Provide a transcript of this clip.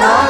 चला